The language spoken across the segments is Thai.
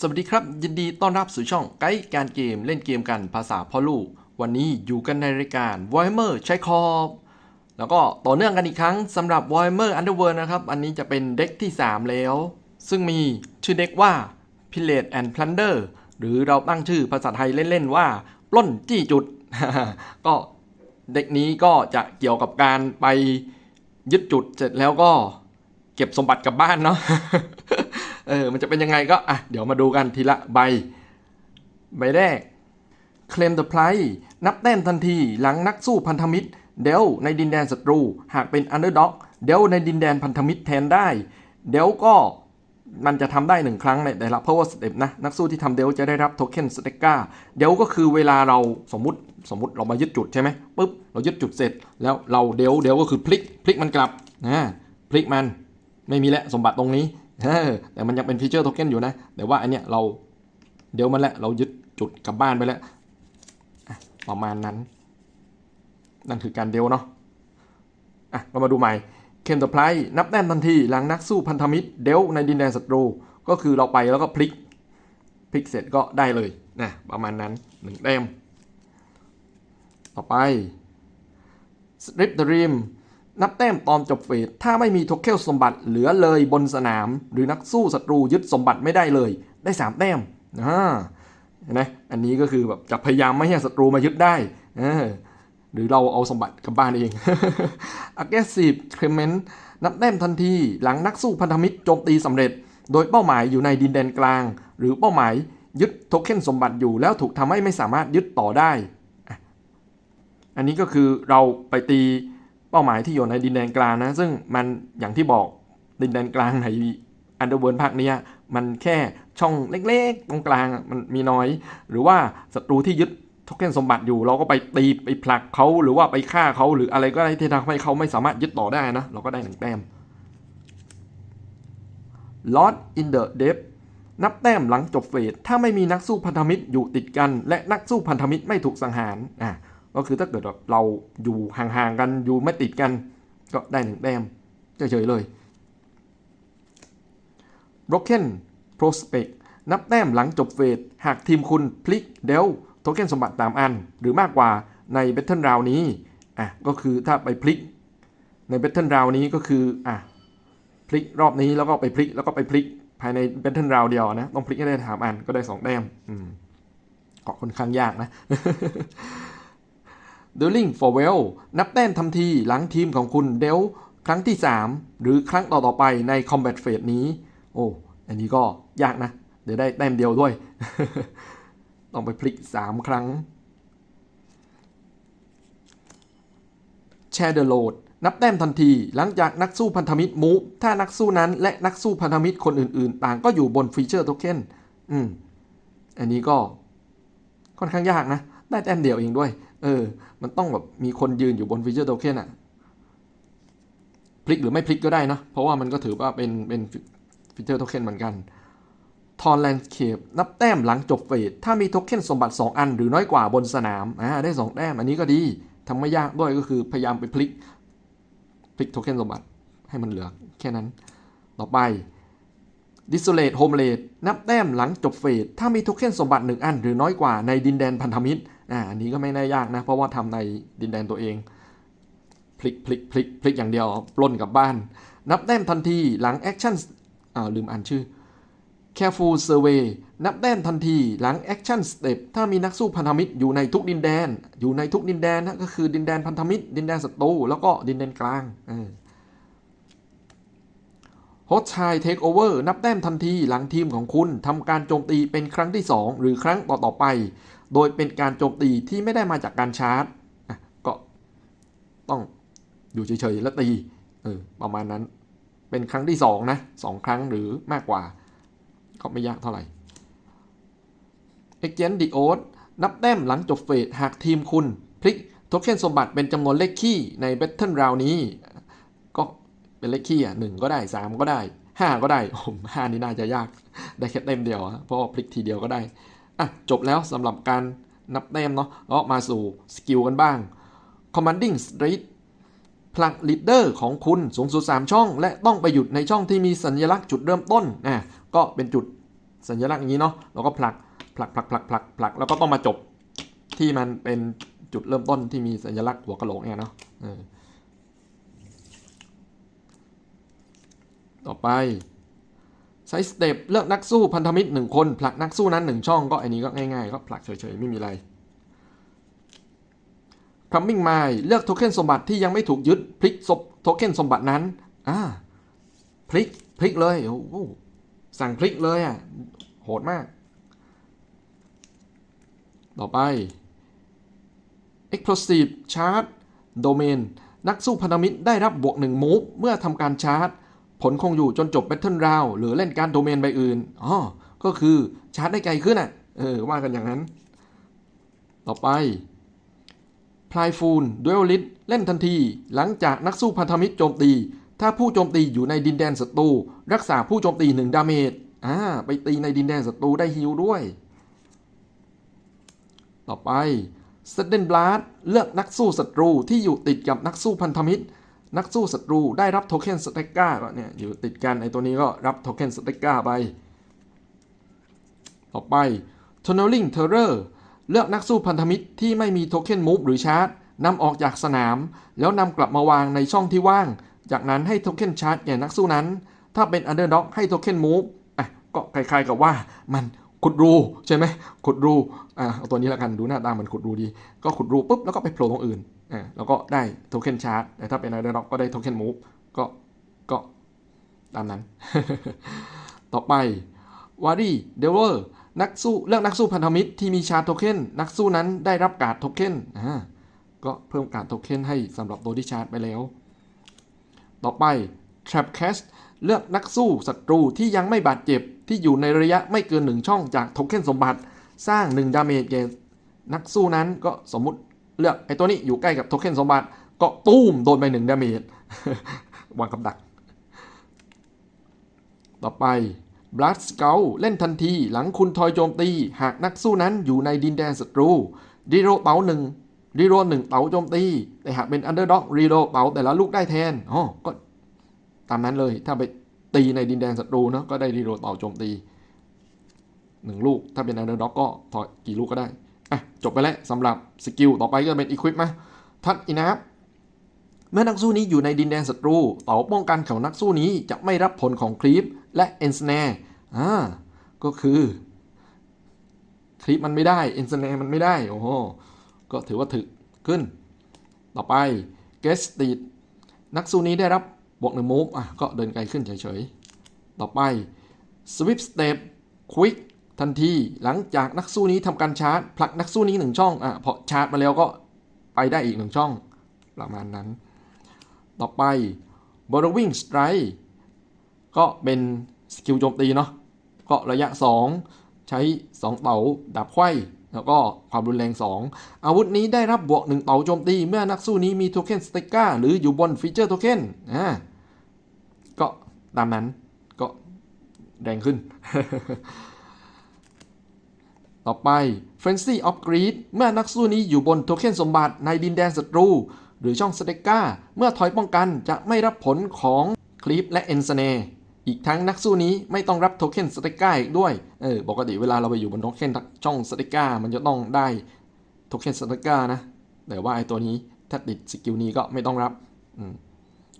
สวัสดีครับ ยินดีต้อนรับสู่ช่องไกด์การเกมเล่นเกมกันภาษาพ่อลูก วันนี้อยู่กันในรายการ Warhammer ใช้คอบแล้วก็ต่อเนื่องกันอีกครั้งสำหรับ Warhammer Underworld นะครับ อันนี้จะเป็นเด็กที่ 3 แล้ว ซึ่งมีชื่อเด็กว่า Pillage and Plunder หรือเราตั้งชื่อภาษาไทยเล่นๆว่า ปล้นจี้จุด ก็เด็กนี้ก็จะเกี่ยวกับการไปยึดจุดเสร็จแล้วก็เก็บสมบัติกลับบ้านเนาะ เออมันจะเป็นยังไงก็อะเดี๋ยวมาดูกันทีละใบ ใบแรก Claim the Prize นับแต้มทันทีหลังนักสู้พันธมิตร เดลในดินแดนศัตรู หากเป็น Underdog เดลในดินแดนพันธมิตรแทนได้ เดลก็มันจะทำได้หนึ่งครั้งในแต่ละ power step นะ นักสู้ที่ทำเดลจะได้รับโทเค็นสเต็กกาเดลก็คือเวลาเราสมมติสมมติเรามายึดจุดใช่ไหมปุ๊บเรายึดจุดเสร็จ แล้วเราเดลเดลก็คือพลิกพลิกมันกลับนะพลิกมันไม่มีแล้วสมบัติตรงนี้ แต่มันยังเป็นฟีเจอร์โทเค็นอยู่นะ แต่ว่าอันเนี้ยเราเดี๋ยวมันแล้วเรายึดจุดกลับบ้านไปแล้วประมาณนั้น นั่นคือการเดลเนาะอะเรามาดูใหม่เคมต e ไพรนับแต้มทันที หลังนักสู้พันธมิตรเดลในดินแดนศัตรู ก็คือเราไปแล้วก็พลิกพลิกเสร็จก็ได้เลยนะประมาณนั้นหนึ่งแต้มต่อไปสตริปเดรีม นับแต้มตอนจบเฟส ถ้าไม่มีโทเค็นสมบัติเหลือเลยบนสนาม หรือนักสู้ศัตรูยึดสมบัติไม่ได้เลย ได้ 3 แต้มอ่าเห็นไหมอันนี้ก็คือแบบจะพยายามไม่ให้ศัตรูมายึดได้หรือเราเอาสมบัติกลับบ้านเอง aggressive clement นับแต้มทันที หลังนักสู้พันธมิตรโจมตีสำเร็จ โดยเป้าหมายอยู่ในดินแดนกลาง หรือเป้าหมายยึดโทเค็นสมบัติอยู่แล้วถูกทำให้ไม่สามารถยึดต่อได้ อันนี้ก็คือเราไปตี เป้าหมายที่อยู่ในดินแดนกลางนะ ซึ่งมันอย่างที่บอกดินแดนกลางในอันเดอร์เวิร์ภาคนี้มันแค่ช่องเล็กๆ ตรงกลางมันมีน้อย หรือว่าศัตรูที่ยึดโทเค็นสมบัติอยู่เราก็ไปตีไปผลักเขาหรือว่าไปฆ่าเขาหรืออะไรก็ได้ที่ทำให้เขาไม่สามารถยึดต่อได้นะ เราก็ได้หนึ่งแต้ม Lost in the Depth นับแต้มหลังจบเฟสถ้าไม่มีนักสู้พันธมิตรอยู่ติดกัน และนักสู้พันธมิตรไม่ถูกสังหารอะ ก็คือถ้าเกิดแบบเราอยู่ห่างๆกันอยู่ไม่ติดกัน ก็ได้หนึ่งแต้มเฉยๆเลย Broken Prospect นับแต้มหลังจบเฟส หากทีมคุณพลิกเดลโทเค็นสมบัติตามอัน หรือมากกว่าใน Battle Round นี้อะก็คือถ้าไปพลิกใน Battle Round นี้ก็คืออะพลิกรอบนี้แล้วก็ไปพลิกแล้วก็ไปพลิกภายใน Battle Round เดียวนะต้องพลิกให้ได้ถามอันก็ได้สองแต้มอืมก็ค่อนข้างยากนะ Dueling for Well นับแต้มทันทีหลังทีมของคุณเดลครั้งที่ 3 หรือครั้งต่อๆไปใน Combat Phase นี้ โอ้ อันนี้ก็ยากนะ เดี๋ยวได้แต้มเดียวด้วย ต้องไปพลิก 3 ครั้ง Share the load นับแต้มทันที หลังจากนักสู้พันธมิตรมูฟถ้านักสู้นั้นและนักสู้พันธมิตรคนอื่นๆ ต่างก็อยู่บนฟีเจอร์โทเค็นอืม อันนี้ก็ค่อนข้างยากนะ ได้แต้มเดียวเองด้วย เออ มันต้องแบบมีคนยืนอยู่บนฟีเจอร์โทเค็นอะพลิกหรือไม่พลิกก็ได้นะ เพราะว่ามันก็ถือว่าเป็นเป็นฟีเจอร์โทเค็นเหมือนกันทอนแลนด์เคปนับแต้มหลังจบเฟส ถ้ามีโทเค็นสมบัติ 2 อันหรือน้อยกว่าบนสนามอ่าได้ 2 แต้ม อันนี้ก็ดีทำไม่ยากด้วยก็คือพยายามไปพลิก พลิกโทเค็นสมบัติให้มันเหลือแค่นั้น ต่อไป Desolate Homeland นับแต้มหลังจบเฟส ถ้ามีโทเค็นสมบัติ 1 อันหรือน้อยกว่าในดินแดนพันธมิตร อ่าอันนี้ก็ไม่น่ายากนะ เพราะว่าทำในดินแดนตัวเอง พลิกพลิกพลิกพลิกอย่างเดียวปล้นกลับบ้าน นับแต้มทันทีหลังแอคชั่นอ่าลืมอ่านชื่อ Careful Survey นับแต้มทันทีหลัง Action Step ถ้ามีนักสู้พันธมิตรอยู่ในทุกดินแดน อยู่ในทุกดินแดนนะก็คือดินแดนพันธมิตร ดินแดนศัตรูแล้วก็ดินแดนกลางโฮสชายเทคโอเวอร์นับแต้มทันทีหลังทีมของคุณทำการโจมตีเป็นครั้งที่ 2 หรือครั้งต่อๆไป โดยเป็นการโจมตีที่ไม่ได้มาจากการชาร์จก็ต้องอยู่เฉยๆแล้วตีเออประมาณนั้น เป็นครั้งที่2นะสองครั้งหรือมากกว่า ก็ไม่ยากเท่าไหร่ Agent the Oath นับแต้มหลังจบเฟสหากทีมคุณ พลิกโทเค็นสมบัติเป็นจำนวนเลขคี่ใน Battle Round นี้ ก็เป็นเลขคี่อะหนึ่งก็ได้ 3 ก็ได้ 5 ก็ได้โอ้ห้านี่น่าจะยาก ได้แค่เต็มเดียว เพราะพลิกทีเดียวก็ได้ อะจบแล้วสำหรับการนับแต้มเนาะแล้วมาสู่สกิลกันบ้าง Commanding Street ผลักลีดเดอร์ของคุณสูงสุด 3 ช่อง และต้องไปหยุดในช่องที่มีสัญลักษณ์จุดเริ่มต้นนะก็เป็นจุดสัญลักษณ์อย่างนี้เนาะเราก็ผลักผลักผลักผลักผลักผลักแล้วก็ต้องมาจบที่มันเป็นจุดเริ่มต้นที่มีสัญลักษณ์หัวกะโหลกเนี่ยเนาะต่อไป ใช้สเต็ปเลือกนักสู้พันธมิตรหนึ่งคน ผลักนักสู้นั้นหนึ่งช่องก็อันนี้ก็ง่ายๆก็ผลักเฉยๆ ไม่มีอะไร Coming My เลือกโทเค็นสมบัติที่ยังไม่ถูกยึดพลิกศพโทเค็นสมบัตินั้นอ่าพลิกพลิกเลยโอ้โหสั่งพลิกเลยอะโหดมาก ต่อไป Explosive Charge Domain นักสู้พันธมิตรได้รับบวกหนึ่งมูฟเมื่อทำการชาร์จ ผลคงอยู่จนจบ Battle Round หรือเล่นการโดเมนใบอื่นอ๋อก็คือชาร์จได้ไกลขึ้นอะ เออ ว่ากันอย่างนั้น ต่อไปพลายฟูลดูเอลิสเล่นทันที หลังจากนักสู้พันธมิตรโจมตี ถ้าผู้โจมตีอยู่ในดินแดนศัตรูรักษาผู้โจมตี1ดาเมจอ่าไปตีในดินแดนศัตรูได้ฮิลด้วย ต่อไปสเตนบลัดเลือกนักสู้ศัตรูที่อยู่ติดกับนักสู้พันธมิตร นักสู้ศัตรูได้รับโทเค็นสเต็กก้าก็เนี่ยอยู่ติดกันไอตัวนี้ก็รับโทเค็นสเต็กก้าไป ต่อไป Tunneling Terror เลือกนักสู้พันธมิตรที่ไม่มีโทเค็นมูฟหรือชาร์จนำออกจากสนาม แล้วนำกลับมาวางในช่องที่ว่าง จากนั้นให้โทเค็นชาร์จแก่นักสู้นั้น ถ้าเป็นอันเดอร์ด็อกให้โทเค็นมูฟอะก็คล้ายๆกับว่ามัน ขุดรูใช่ไหมขุดรูอะเอาตัวนี้ละกันดูหน้าตาเหมือนขุดรูดี ก็ขุดรูปุ๊บแล้วก็ไปโผล่ตรงอื่นอะแล้วก็ได้โทเค็นชาร์จแต่ถ้าเป็นไอเดอร์ด็อกก็ได้โทเค็นมูฟก็ก็ตามนั้น ต่อไปวารีเดเวอร์นักสู้เลือกนักสู้พันธมิตรที่มีชาร์จโทเค็นนักสู้นั้นได้รับการ์ดโทเค็นอ่าก็เพิ่มการ์ดโทเค็นให้สำหรับตัวที่ชาร์จไปแล้ว ต่อไป Trap Cast เลือกนักสู้ศัตรูที่ยังไม่บาดเจ็บ ที่อยู่ในระยะไม่เกินหนึ่งช่องจากโทเค็นสมบัติสร้าง 1 ดาเมจแก่นักสู้นั้นก็สมมุติเลือกไอ้ตัวนี้อยู่ใกล้กับโทเค็นสมบัติก็ตุ้มโดนไป1ดาเมจวางกับดัก ต่อไป Blood Scout เล่นทันทีหลังคุณทอยโจมตี หากนักสู้นั้นอยู่ในดินแดนศัตรูรีโรเต๋าหนึ่งรีโรหนึ่งเต๋าโจมตี แต่หากเป็น Underdog รีโรเต๋าแต่ละลูกได้แทนอ๋อก็ตามนั้นเลยถ้าไป ตีในดินแดนศัตรูเนาะก็ได้รีโรเต๋าโจมตีหนึ่งลูก ถ้าเป็น Underdog ก็ถอยกี่ลูกก็ได้อะจบไปแล้วสำหรับสกิลต่อไปก็เป็น Equip มาทัดอินับเมื่อนักสู้นี้อยู่ในดินแดนศัตรูเต่าป้องกันของนักสู้นี้จะไม่รับผลของคลีปและเอนสแนร์อ่าก็คือคลีปมันไม่ได้เอนสแนร์มันไม่ได้โอ้โหก็ถือว่าถึกขึ้น ต่อไปเกสตีดนักสู้นี้ได้รับ บวกหนึ่งมูฟอะก็เดินไกลขึ้นเฉยๆ ต่อไปสวิปสเตปควิกทันทีหลังจากนักสู้นี้ทำการชาร์จผลักนักสู้นี้หนึ่งช่องอะพอชาร์จมาแล้วก็ไปได้อีกหนึ่งช่อง ประมาณนั้น ต่อไป Borrowing Strike ก็เป็นสกิลโจมตีเนาะก็ระยะ 2 ใช้ 2 เต๋าดาบไขว้ แล้วก็ความรุนแรง 2 อาวุธนี้ได้รับบวก 1เต๋าโจมตี เมื่อนักสู้นี้มีโทเค็นสเต็กก้าหรืออยู่บนฟีเจอร์โทเค็นอ่าก็ตามนั้นก็แรงขึ้น ต่อไป Frenzy of Greed เมื่อนักสู้นี้อยู่บนโทเค็นสมบัติในดินแดนศัตรู หรือช่องสเต็กกาเมื่อถอยป้องกันจะไม่รับผลของคลิปและเอนสเน อีกทั้งนักสู้นี้ไม่ต้องรับโทเค็นสต็กก้าอีกด้วย เออ ปกติเวลาเราไปอยู่บนโทเค็นช่องสต็กก้ามันจะต้องได้โทเค็นสต็กก้านะ แต่ว่าไอตัวนี้ถ้าติดสกิลนี้ก็ไม่ต้องรับ อืม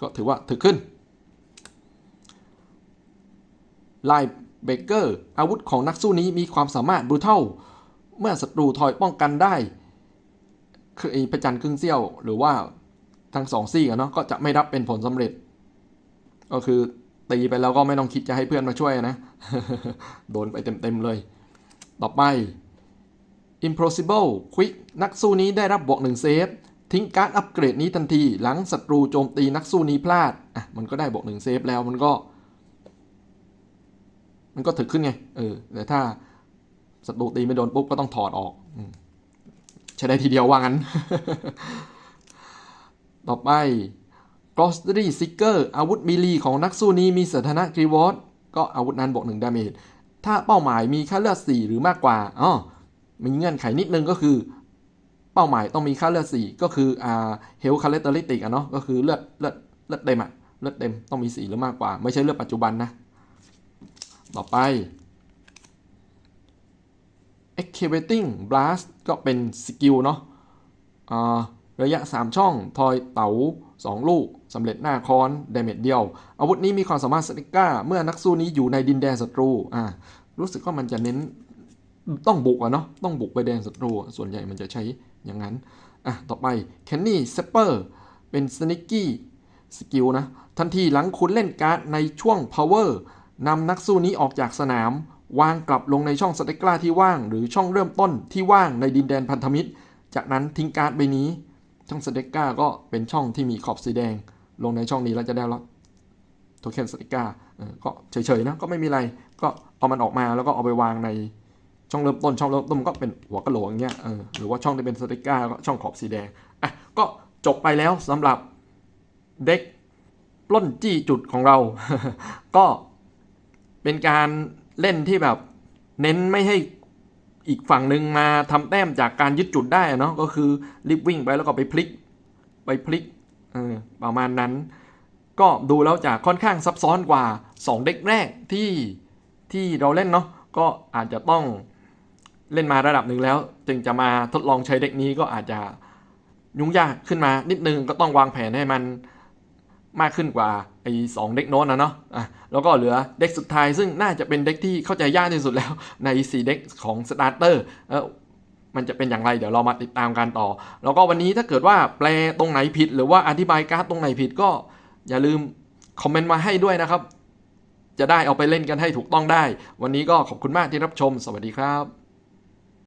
ก็ถือว่าถือขึ้นไลเบเกอร์อาวุธของนักสู้นี้มีความสามารถบูเท่า เมื่อศัตรูถอยป้องกันได้คือไอ้ประจันครึ่งเสี้ยว หรือว่าทั้งสองซี่กันเนาะก็จะไม่รับเป็นผลสำเร็จ ก็คือ ตีไปแล้วก็ไม่ต้องคิดจะให้เพื่อนมาช่วยนะ โดนไปเต็มๆเลย ต่อไป Impossible Quick นักสู้นี้ได้รับบวกหนึ่งเซฟ ทิ้งการ์ดอัปเกรดนี้ทันที หลังศัตรูโจมตีนักสู้นี้พลาด อะ มันก็ได้บวกหนึ่งเซฟแล้วมันก็ มันก็ถึกขึ้นไง เออ แต่ถ้าศัตรูตีไม่โดนปุ๊บก็ต้องถอดออกใช้ได้ทีเดียวว่างั้น ต่อไป Glossary Seeker อาวุธมีลีของนักสู้นี้มีสถานะกรีวอร์ดก็อาวุธนั้นบวกหนึ่งดาเมจถ้าเป้าหมายมีค่าเลือด 4 หรือมากกว่าอ๋อมีเงื่อนไขนิดนึงก็คือ เป้าหมายต้องมีค่าเลือด 4 ก็คืออ่า health characteristic อะเนาะก็คือเลือดเลือดเลือดเต็มอะเลือดเต็มต้องมี 4 หรือมากกว่า ไม่ใช่เลือดปัจจุบันนะ ต่อไป Excavating Blast ก็เป็นสกิลเนาะอ่า ระยะ 3 ช่อง ทอยเต๋า 2 ลูกสำเร็จหน้าค้อนดเมจเดียว อาวุธนี้มีความสามารถสติก้า เมื่อนักสู้นี้อยู่ในดินแดนศัตรูอ่ารู้สึกว่ามันจะเน้นต้องบุกอะเนาะต้องบุกไปแดนศัตรู ส่วนใหญ่มันจะใช้อย่างนั้นอะต่อไป Kenny Sepper เป็น Sneaky สกิลนะทันทีหลังคุณเล่นการ์ดในช่วง Power นำนักสู้นี้ออกจากสนาม วางกลับลงในช่องสเต็กกล้าที่ว่าง หรือช่องเริ่มต้นที่ว่างในดินแดนพันธมิตร จากนั้นทิ้งการ์ดใบนี้ ช่องสเต็กกาก็เป็นช่องที่มีขอบสีแดง ลงในช่องนี้แล้วจะได้รับโทเค็นสเต็กกาก็เฉยๆนะก็ไม่มีอะไรก็เอามันออกมาแล้วก็เอาไปวางในช่องเริ่มต้นช่องเริ่มต้นก็เป็นหัวกะโหลกอย่างเงี้ยเออหรือว่าช่องที่เป็นสเต็กกาก็ช่องขอบสีแดงอะก็จบไปแล้วสำหรับเด็กปล้นจี้จุดของเรา ก็เป็นการเล่นที่แบบเน้นไม่ให้ อีกฝั่งหนึ่งมาทำแต้มจากการยึดจุดได้เนาะก็คือรีบวิ่งไปแล้วก็ไปพลิก ไปพลิกออประมาณนั้น ก็ดูแล้วจะค่อนข้างซับซ้อนกว่า 2 เด็กแรกที่ที่เราเล่นเนาะก็อาจจะต้องเล่นมาระดับหนึ่งแล้ว จึงจะมาทดลองใช้เด็กนี้ก็อาจจะยุ่งยากขึ้นมานิดนึงก็ต้องวางแผนให้มัน มากขึ้นกว่าไอ้สองเด็กโน้นนะเนาะอะแล้วก็เหลือเด็กสุดท้ายซึ่งน่าจะเป็นเด็กที่เข้าใจยากที่สุดแล้วใน 4 เด็กของสตาร์เตอร์เออมันจะเป็นอย่างไรเดี๋ยวเรามาติดตามกันต่อ แล้วก็วันนี้ถ้าเกิดว่าแปลตรงไหนผิด หรือว่าอธิบายการ์ดตรงไหนผิดก็อย่าลืมคอมเมนต์มาให้ด้วยนะครับ จะได้เอาไปเล่นกันให้ถูกต้องได้ วันนี้ก็ขอบคุณมากที่รับชม สวัสดีครับ